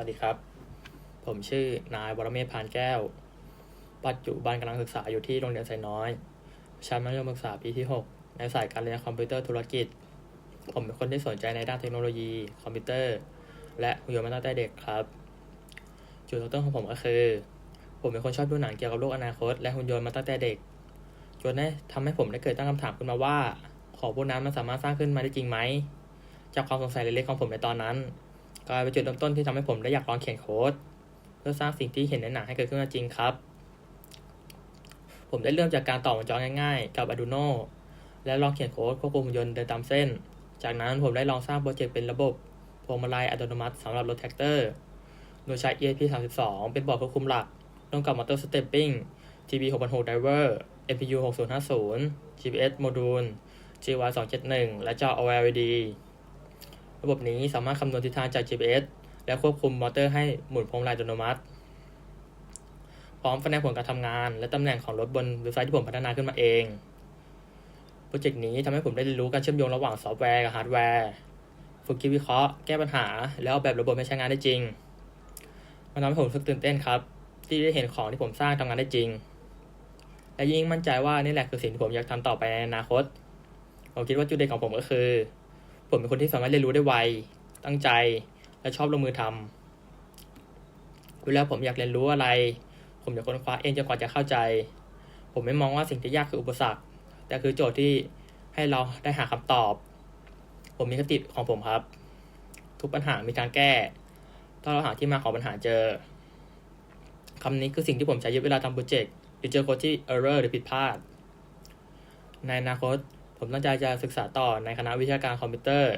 วัสดีครับ ผมชื่อนายวรเมธพานแก้ว ปัจจุบันกำลังศึกษาอยู่ที่โรงเรียนไซน้อยชั้นมัธยมศึกษาปีที่ 6 ในสายการเรียนคอมพิวเตอร์ธุรกิจ ผมเป็นคนที่สนใจในด้านเทคโนโลยี คอมพิวเตอร์ และหุ่นยนต์มาตั้งแต่เด็กครับ จุดเริ่มต้นของผมก็คือ ผมเป็นคนชอบดูหนังเกี่ยวกับโลกอนาคต และหุ่นยนต์มาตั้งแต่เด็ก จนได้ทำให้ผมได้เกิดตั้งคำถามขึ้นมาว่า ของพวกนั้นมันสามารถสร้างขึ้นมาได้จริงไหม จากความสงสัยเล็กๆของผมในตอนนั้น กลายเป็นจุดเริ่มต้นที่ทำให้ผมได้อยากลองเขียนโค้ดเพื่อสร้างสิ่งที่เห็นในหนังให้เกิดขึ้นจริงครับ ผมได้เริ่มจากการต่อวงจรง่ายๆ กับ Arduino และลองเขียนโค้ดควบคุมหุ่นยนต์เดินตามเส้น จากนั้นผมได้ลองสร้างโปรเจกต์เป็นระบบพวงมาลัยอัตโนมัติสำหรับรถแท็กเตอร์ โดยใช้ ESP32 เป็นบอร์ดควบคุมหลัก ร่วมกับมอเตอร์สเตปปิ้ง TB 6,6 Driver NPU 6050 GPS โมดูล GY 271และจอ OLED ระบบนี้สามารถคำนวณทิศทางจาก GPS และควบคุมมอเตอร์ให้หมุนพวงมาลัยอัตโนมัติ พร้อมแสดงผลการทำงาน และตำแหน่งของรถบนเว็บไซต์ที่ผมพัฒนาขึ้นมาเอง โปรเจกต์นี้ทำให้ผมได้เรียนรู้การเชื่อมโยงระหว่างซอฟต์แวร์กับฮาร์ดแวร์ฝึกคิดวิเคราะห์แก้ปัญหา แล้วออกแบบระบบให้ใช้งานได้จริง มันทำให้ผมรู้สึกตื่นเต้นครับ ที่ได้เห็นของที่ผมสร้างทำงานได้จริง และยิ่งมั่นใจว่านี่แหละคือสิ่งที่ผมอยากทำต่อไปในอนาคต ผมคิดว่าจุดเด่นของผมก็คือ ผมเป็นคนที่สามารถเรียนรู้ได้ไว ตั้งใจ และชอบลงมือทำเวลาผมอยากเรียนรู้อะไร ผมอยากค้นคว้าเองจนกว่าจะเข้าใจ ผมไม่มองว่าสิ่งที่ยากคืออุปสรรค แต่คือโจทย์ที่ให้เราได้หาคำตอบ ผมมีคติของผมครับ ทุกปัญหามีการแก้ ถ้าเราหาที่มาของปัญหาเจอคำนี้คือสิ่งที่ผมใช้ยึดเวลาทำโปรเจกต์หรือเจอโค้ดที่ error หรือผิดพลาด ในอนาคต ผมตั้งใจจะศึกษาต่อในคณะวิชาการคอมพิวเตอร์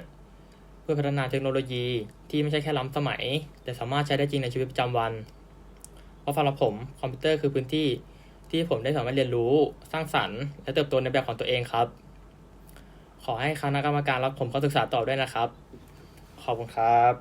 เพื่อพัฒนาเทคโนโลยีที่ไม่ใช่แค่ล้ำสมัย แต่สามารถใช้ได้จริงในชีวิตประจำวัน เพราะสำหรับผมคอมพิวเตอร์คือพื้นที่ที่ผมได้สามารถเรียนรู้ สร้างสรรค์ และเติบโตในแบบของตัวเองครับ ขอให้คณะกรรมการรับผมเข้าศึกษาต่อด้วยนะครับ ขอบคุณครับ